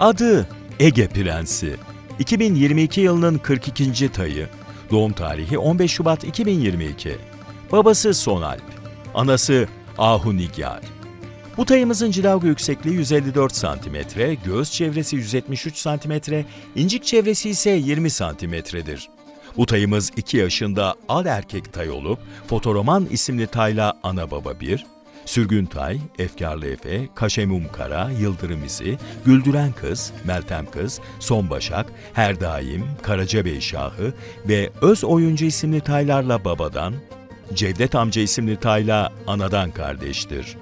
Adı Ege Prensi. 2022 yılının 42. tayı. Doğum tarihi 15 Şubat 2022. Babası Sonalp. Anası Ahu Nigar. Bu tayımızın cilavgo yüksekliği 154 cm, göğüs çevresi 173 cm, incik çevresi ise 20 cm'dir. Bu tayımız 2 yaşında al erkek tay olup Fotoroman isimli tayla ana baba bir, Sürgün Tay, Efkarlı Efe, Kaşemum Kara, Yıldırım İzi, Güldüren Kız, Meltem Kız, Son Başak, Her Daim, Karacabey Şahı ve Öz Oyuncu isimli taylarla babadan, Cevdet amca isimli tayla anadan kardeştir.